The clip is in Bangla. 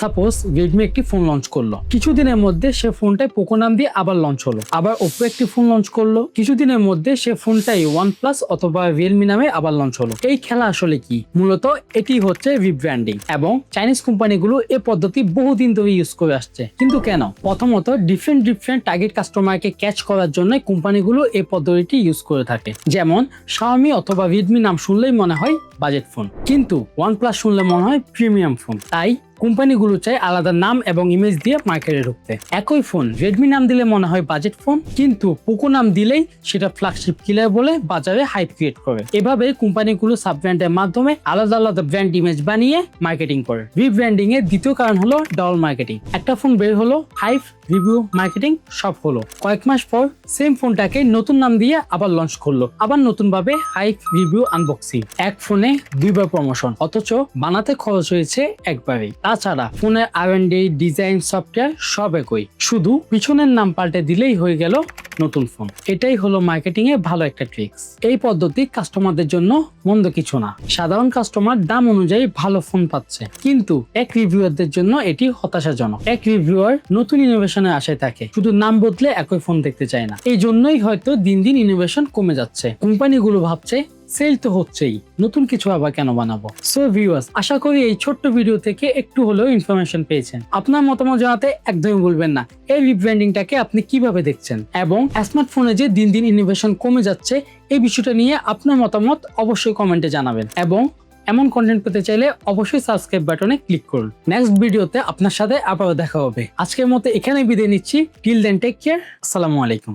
সাপোজ রেডমি একটি ফোন লঞ্চ করল। কিছুদিনের মধ্যে সে ফোনটাই পোকো নাম দিয়ে আবার লঞ্চ হলো। আবার ওপো একটি ফোন লঞ্চ করল। কিছুদিনের মধ্যে সে ফোনটাই ওয়ান প্লাস অথবা রিয়েলমি নামে আবার লঞ্চ হলো। এই খেলা আসলে কি? মূলত এটি হচ্ছে রিব্র্যান্ডিং এবং চাইনিজ কোম্পানিগুলো এ পদ্ধতি বহুদিন ধরে ইউজ করে আসছে। কিন্তু কেন? প্রথমত ডিফারেন্ট ডিফারেন্ট টার্গেট কাস্টমারকে ক্যাচ করার জন্য কোম্পানিগুলো এই পদ্ধতিটি ইউজ করে থাকে। যেমন শাওমি অথবা রেডমি নাম শুনলেই মনে হয় বাজেট ফোন কিন্তু ওয়ান প্লাস শুনলে মনে হয় প্রিমিয়াম ফোন তাই কোম্পানিগুলো চায় আলাদা নাম এবং ইমেজ দিয়ে মার্কেটে ঢুকতে। একই ফোন রেডমি নাম দিলে মনে হয় বাজেট ফোন কিন্তু পোকো নাম দিলেই সেটা ফ্ল্যাগশিপ কিলার বলে বাজারে হাইপ ক্রিয়েট করে। এভাবে কোম্পানিগুলো সাব ব্র্যান্ডের মাধ্যমে আলাদা আলাদা ব্র্যান্ড ইমেজ বানিয়ে মার্কেটিং করে। রিব্র্যান্ডিং এর দ্বিতীয় কারণ হলো ডাবল মার্কেটিং একটা ফোন বের হলো হাইপ রিভিউ মার্কেটিং সব হলো। কয়েক মাস পর সেম ফোনটাকে নতুন নাম দিয়ে আবার লঞ্চ করল। আবার নতুন ভাবে হাইপ রিভিউ আনবক্সিং এক ফোনে দুইবার প্রমোশন অথচ বানাতে খরচ হয়েছে একবারেই। তাছাড়া ফোনের আর ডিজাইন সফটওয়্যার সব একই। শুধু পিছনের নাম পাল্টে দিলেই হয়ে গেল নতুন ফোন এটাই হলো মার্কেটিং এর ভালো একটা ট্রিক্স এই পদ্ধতি কাস্টমারদের জন্য মন্দ কিছু না। সাধারণ কাস্টমার দাম অনুযায়ী ভালো ফোন পাচ্ছে। কিন্তু এক রিভিউয়ারদের জন্য এটি হতাশাজনক। এক রিভিউয়ার নতুন ইনোভেশনের আশায় থাকে, শুধু নাম বদলে একই ফোন দেখতে চায় না। এই জন্যই হয়তো দিন দিন ইনোভেশন কমে যাচ্ছে। কোম্পানিগুলো ভাবছে সেল তো হচ্ছেই। নতুন কিছু আবার কেন বানাবো? সো ভিউয়ার্স আশা করি এই ছোট্ট ভিডিও থেকে একটু হলেও ইনফরমেশন পেয়েছেন। আপনার মতামত জানাতে একদমই ভুলবেন না। এই রিব্র্যান্ডিংটাকে আপনি কীভাবে দেখছেন? এবং স্মার্টফোনে যে দিন দিন ইনোভেশন কমে যাচ্ছে, এই বিষয়টা নিয়ে আপনার মতামত অবশ্যই কমেন্টে জানাবেন। এবং এমন কন্টেন্ট পেতে চাইলে অবশ্যই সাবস্ক্রাইব বাটনে ক্লিক করুন। নেক্সট ভিডিওতে আপনার সাথে আবারও দেখা হবে। আজকের মতো এখানে বিদায় নিচ্ছি। টিল দেন টেক কেয়ার আসসালামু আলাইকুম